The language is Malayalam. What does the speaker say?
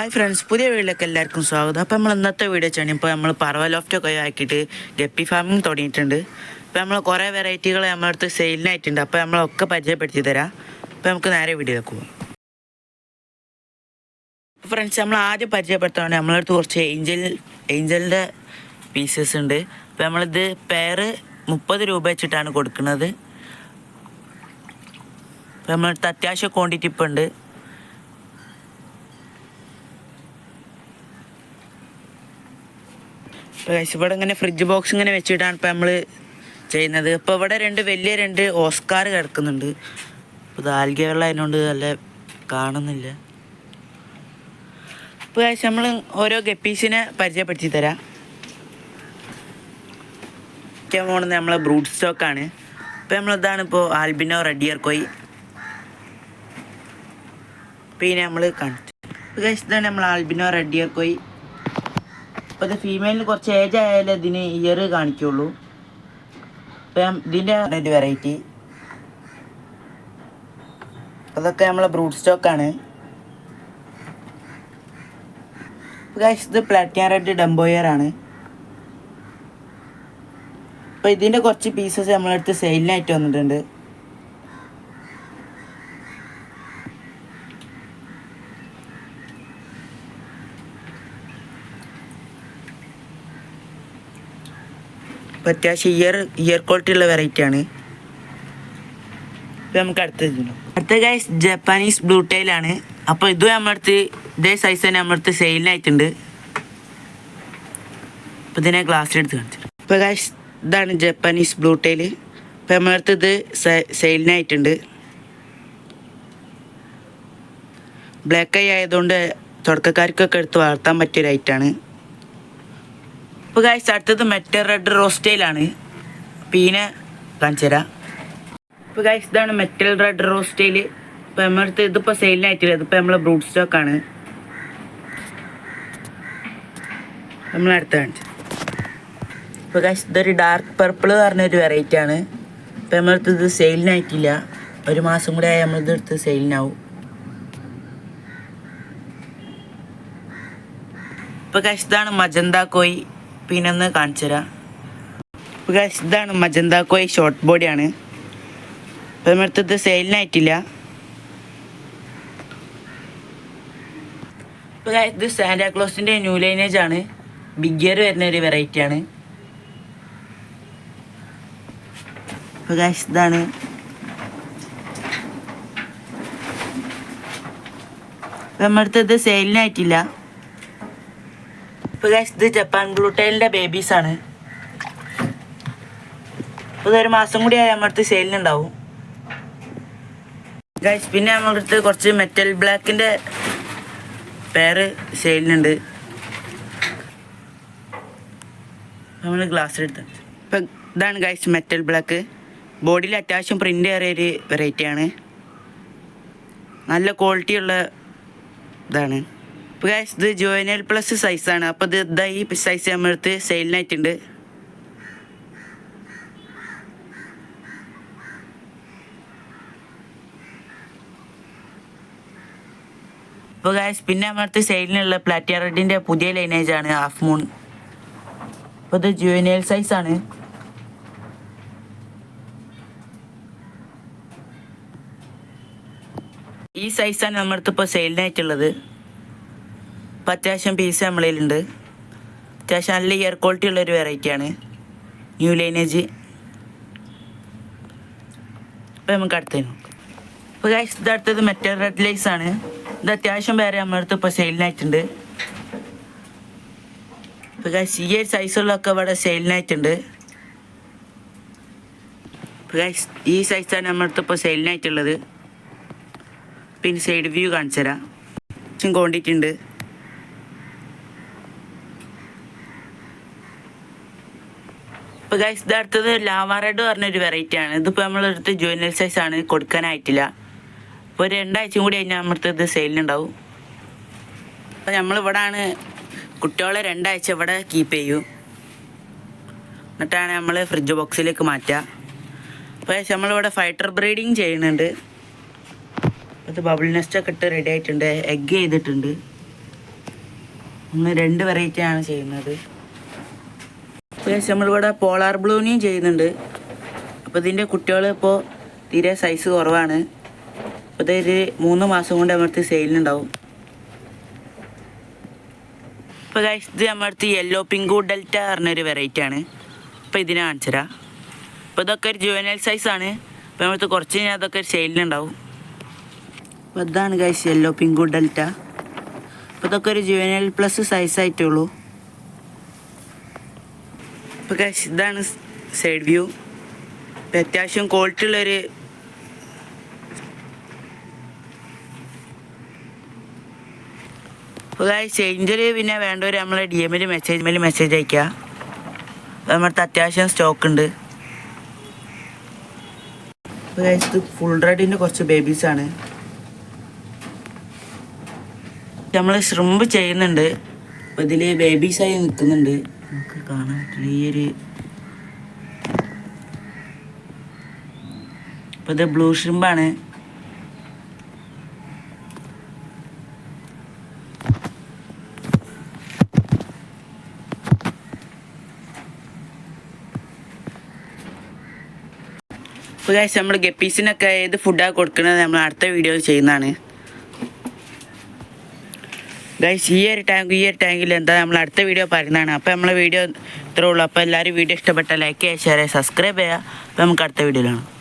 ഹായ് ഫ്രണ്ട്സ് പുതിയ വീട്ടിലേക്ക് എല്ലാവർക്കും സ്വാഗതം. അപ്പോൾ നമ്മൾ ഇന്നത്തെ വീഡിയോ ചെയ്യണം ഇപ്പോൾ നമ്മൾ പറവ ലോഫ്റ്റൊക്കെ ആക്കിയിട്ട് ഗപ്പി ഫാമിംഗ് തുടങ്ങിയിട്ടുണ്ട്. അപ്പോൾ നമ്മൾ കുറേ വെറൈറ്റികൾ നമ്മളടുത്ത് സെയിലിനായിട്ടുണ്ട് അപ്പോൾ നമ്മളൊക്കെ പരിചയപ്പെടുത്തി തരാം. അപ്പോൾ നമുക്ക് നേരെ വീഡിയോയിലേക്ക് പോകാം ഫ്രണ്ട്സ് നമ്മൾ ആദ്യം പരിചയപ്പെടുത്താണ് നമ്മളടുത്ത് കുറച്ച് ഏഞ്ചൽ ഏഞ്ചലിന്റെ പീസസ് ഉണ്ട്. അപ്പോൾ നമ്മളിത് പെയർ മുപ്പത് രൂപ വെച്ചിട്ടാണ് കൊടുക്കുന്നത്. അപ്പോൾ നമ്മളടുത്ത് അത്യാവശ്യം ക്വാണ്ടിറ്റി ഇപ്പോൾ ഉണ്ട്. Guys ഇവിടെ ഇങ്ങനെ ഫ്രിഡ്ജ് ബോക്സ് ഇങ്ങനെ വെച്ചിട്ടാണ് ഇപ്പം നമ്മൾ ചെയ്യുന്നത്. ഇപ്പോൾ ഇവിടെ രണ്ട് വലിയ രണ്ട് ഓസ്കാർ കിടക്കുന്നുണ്ട്. ഇപ്പോൾ ദാൽഗ്യ വെള്ളം അതിനോണ്ട് നല്ല കാണുന്നില്ല. ഇപ്പോൾ ഗൈസ് നമ്മൾ ഓരോ ഗപ്പീസിനെ പരിചയപ്പെടുത്തി തരാം ഏറ്റവും പോകുന്നത് നമ്മളെ ബ്രൂഡ് സ്റ്റോക്കാണ് ഇപ്പോൾ നമ്മളിതാണ് ഇപ്പോൾ ആൽബിനോ റെഡിയർ കോയി. പിന്നെ നമ്മൾ കാണിച്ചു ഇതാണ് നമ്മൾ ആൽബിനോ റെഡിയർ കോയി. അപ്പോൾ ഇത് ഫീമെയിലിന് കുറച്ച് ഏജ് ആയാലേ ഇതിന് ഇയർ കാണിക്കുള്ളൂ. ഇപ്പം ഇതിന്റെ ഒരു വെറൈറ്റി അതൊക്കെ നമ്മളെ ബ്രൂഡ് സ്റ്റോക്കാണ് ഇത് പ്ലാറ്റിന റെഡ് ഡംബോയർ ആണ്. അപ്പോൾ ഇതിന്റെ കുറച്ച് പീസസ് നമ്മളടുത്ത് സെയിലിനായിട്ട് വന്നിട്ടുണ്ട്. അപ്പോൾ അത്യാവശ്യം ഇയർ ഇയർ ക്വാളിറ്റി ഉള്ള വെറൈറ്റി ആണ്. ഇപ്പം നമുക്ക് അടുത്തത്. അടുത്ത ഗൈസ് ജപ്പാനീസ് ബ്ലൂ ടൈലാണ് അപ്പോൾ ഇതും നമ്മളടുത്ത് ഇതേ സൈസ് തന്നെ നമ്മളടുത്ത് സെയിലിനായിട്ടുണ്ട് അപ്പോൾ ഇതിനെ ഗ്ലാസ്സിലെടുത്ത് കാണിച്ചു ഇപ്പോൾ ഗൈസ് ഇതാണ് ജപ്പാനീസ് ബ്ലൂ ടൈൽ ഇപ്പോൾ നമ്മളടുത്ത് ഇത് സെയിലിനായിട്ടുണ്ട് ബ്ലാക്ക് ഐ ആയതുകൊണ്ട് തുടക്കക്കാർക്കൊക്കെ എടുത്ത് വളർത്താൻ പറ്റിയ ഒരു ഐറ്റാണ് ഗായ്സ് അടുത്തത് മെറ്റർ റെഡ് റോസ്റ്റൈലാണ്. പീനെ കാണിച്ചു തരാം. ഇപ്പോൾ ഗായ്സ് ഇതാണ് മെറ്റൽ റെഡ് റോസ്റ്റൈൽ. ഇപ്പോൾ നമ്മളടുത്ത് ഇതിപ്പോൾ സെയിലിനായിട്ടില്ല ഇതിപ്പോൾ നമ്മളെ ബ്രൂഡ് സ്റ്റോക്കാണ് അടുത്ത കാണിച്ചു. ഇപ്പോൾ ഗായ്സ് ഇതൊരു ഡാർക്ക് പർപ്പിൾ പറഞ്ഞൊരു വെറൈറ്റി ആണ്. ഇപ്പോൾ നമ്മളടുത്ത് ഇത് സെയിലിനായിട്ടില്ല ഒരു മാസം കൂടെ ആയാൽ നമ്മളിത് എടുത്ത് സെയിലിനാവും ഇപ്പോൾ ഗായ്സ് ഇതാണ് മജന്ത കോയി. പിന്നെ ഒന്ന് കാണിച്ചു തരാം ഇപ്പോൾ ഇതാണ് മജന്ത കോയി ഷോർട്ട് ബോഡിയാണ് ഇപ്പം ഇത് സെയിലിനായിട്ടില്ല ഇപ്പോൾ ഇത് സാന്റാക്ലോസിന്റെ ന്യൂ ലൈനേജ് ആണ്. ബിഗ് ഇയർ വരുന്ന ഒരു വെറൈറ്റി ആണ്. ഇപ്പോൾ ഇതാണ്. അടുത്ത് ഇത് സെയിലിനായിട്ടില്ല ഇപ്പോൾ ഇത് ജപ്പാൻ ബ്ലൂട്ടൈലിന്റെ ബേബീസ് ആണ്. ഇതൊരു മാസം കൂടി ആയി നമ്മുടെ അടുത്ത് സെയിലിനുണ്ടാവും ഗൈസ് പിന്നെ നമ്മുടെ അടുത്ത് കുറച്ച് മെറ്റൽ ബ്ലാക്കിന്റെ പേര് സെയിലിനുണ്ട് നമ്മൾ ഗ്ലാസ് എടുത്ത് ഇപ്പം ഇതാണ് ഗൈസ് മെറ്റൽ ബ്ലാക്ക് ബോഡിയിൽ അത്യാവശ്യം പ്രിന്റ് കയറിയ ഒരു വെറൈറ്റിയാണ് നല്ല ക്വാളിറ്റി ഉള്ള ഇതാണ്. ഗൈസ് ഇത് ജോയിനൽ പ്ലസ് സൈസാണ് അപ്പോൾ ഇത് ഇതാ ഈ സൈസ് നമ്മളടുത്ത് സെയിലിനായിട്ടുണ്ട് അപ്പോൾ ഗൈസ് പിന്നെ നമ്മളടുത്ത് സെയിലിനുള്ള പ്ലാറ്റിയ റെഡിന്റെ പുതിയ ലൈനേജ് ആണ് ഹാഫ് മൂൺ അപ്പോൾ ഇത് ജുവനൈൽ സൈസാണ് ഈ സൈസാണ് നമ്മളടുത്ത് ഇപ്പോൾ സെയിലിനായിട്ടുള്ളത് ഇപ്പം അത്യാവശ്യം പീസ് നമ്മളതിലുണ്ട് അത്യാവശ്യം നല്ല ഇയർ ക്വാളിറ്റി ഉള്ളൊരു വെറൈറ്റിയാണ് ന്യൂ ലൈനേജ് അപ്പോൾ നമുക്ക് അടുത്തത് ഇപ്പോൾ ഗൈസ് ഇത് അടുത്തത് മെറ്റൽ റെഡ് ലൈസ് ആണ്. ഇത് അത്യാവശ്യം പേരെ നമ്മളടുത്ത് ഇപ്പോൾ സെയിലിനായിട്ടുണ്ട് ഇപ്പോൾ ഗൈസ് ഈ ഒരു സൈസുള്ളതൊക്കെ ഇവിടെ സെയിലിനായിട്ടുണ്ട് ഇപ്പോൾ ഗൈസ് ഈ സൈസാണ് നമ്മളടുത്ത് ഇപ്പോൾ സെയിലിനായിട്ടുള്ളത് പിന്നെ സൈഡ് വ്യൂ കാണിച്ചു തരാം കൊണ്ടിട്ടുണ്ട്. ഇപ്പോൾ ഗൈസ് ഇത് അടുത്തത് ലാവാറേഡ് റെഡ് ആണ്. ഇതിപ്പോൾ നമ്മളെടുത്ത് സൈസ് ആണ് കൊടുക്കാനായിട്ടില്ല. അപ്പോൾ രണ്ടാഴ്ചയും കൂടി കഴിഞ്ഞാൽ നമ്മുടെ ഇത് സെയിലിനുണ്ടാവും അപ്പോൾ നമ്മളിവിടാണ് കുട്ടികളെ രണ്ടാഴ്ച ഇവിടെ കീപ്പ് ചെയ്യും. എന്നിട്ടാണ് നമ്മൾ ഫ്രിഡ്ജ് ബോക്സിലേക്ക് മാറ്റുക അപ്പോൾ നമ്മളിവിടെ ഫൈറ്റർ ബ്രീഡിങ് ചെയ്യുന്നുണ്ട്. അത് ബബിൾ നെസ്റ്റ് ഒക്കെ ഇട്ട് റെഡി ആയിട്ടുണ്ട് എഗ് ചെയ്തിട്ടുണ്ട്. ഒന്ന് രണ്ട് വെറൈറ്റിയാണ് ചെയ്യുന്നത്. പ്ലസ് നമ്മളിവിടെ പോളാർ ബ്ലൂനിയും ചെയ്യുന്നുണ്ട്. അപ്പോൾ ഇതിന്റെ കുട്ടികൾ ഇപ്പോൾ തീരെ സൈസ് കുറവാണ്. അപ്പോൾ ഇതൊരു മൂന്ന് മാസം കൊണ്ട് നമ്മളടുത്ത് സെയിലിനുണ്ടാവും ഇപ്പോൾ ഗൈസ് ഇത് നമ്മളടുത്ത് യെല്ലോ പിങ്കു ഡെൽറ്റ പറഞ്ഞൊരു വെറൈറ്റി ആണ്. അപ്പോൾ ഇതിനെ കാണിച്ചുതരാം അപ്പോൾ ഇതൊക്കെ ഒരു ജുവനൽ സൈസാണ് അപ്പോൾ നമ്മുടെ അടുത്ത് കുറച്ച് കഴിഞ്ഞാൽ അതൊക്കെ സെയിലിനുണ്ടാവും അപ്പോൾ ഇതാണ് ഗൈസ് യെല്ലോ പിങ്കു ഡെൽറ്റ അപ്പോൾ ഇതൊക്കെ ഒരു ജുവനൽ പ്ലസ് സൈസായിട്ടേ ഉള്ളൂ. ഇപ്പോൾ ഗൈസ് ഇതാണ് സൈഡ് വ്യൂ ഇപ്പം അത്യാവശ്യം ക്വാളിറ്റി ഉള്ളൊരു അപ്പോൾ ഗൈസ് ചേഞ്ചിൽ പിന്നെ വേണ്ടവർ നമ്മളെ ഡി എമ്മിൽ മെസ്സേജ് മേൽ മെസ്സേജ് അയക്കുക അപ്പോൾ നമ്മുടെ അത്യാവശ്യം സ്റ്റോക്ക് ഉണ്ട്. അപ്പോൾ ഇത് ഫുൾ റെഡിന്റെ കുറച്ച് ബേബീസാണ് നമ്മൾ ശ്രിമ്പ് ചെയ്യുന്നുണ്ട്. അപ്പോൾ ഇതിൽ ബേബീസായി നിൽക്കുന്നുണ്ട്. നമുക്ക് കാണാൻ ഒരു അപ്പോൾ ഇത് ബ്ലൂ ഷ്രിമ്പാണ് ഇപ്പൊ ഗൈസ് നമ്മൾ ഗപ്പീസിനൊക്കെ ഏത് ഫുഡാണ് കൊടുക്കുന്നത് നമ്മൾ അടുത്ത വീഡിയോ ചെയ്യുന്നതാണ്. ഗൈസ് ഈ ഒരു ടാങ്ക് ഈ ഒരു ടാങ്കിൽ എന്താ നമ്മൾ അടുത്ത വീഡിയോ പറയുന്നതാണ്. അപ്പോൾ നമ്മളെ വീഡിയോ ഇത്രേ ഉള്ളൂ. അപ്പോൾ എല്ലാവരും വീഡിയോ ഇഷ്ടപ്പെട്ട ലൈക്ക് ചെയ്യുക ഷെയർ ചെയ്യുക സബ്സ്ക്രൈബ് ചെയ്യുക. അപ്പോൾ നമുക്ക് അടുത്ത വീഡിയോയിലാണ്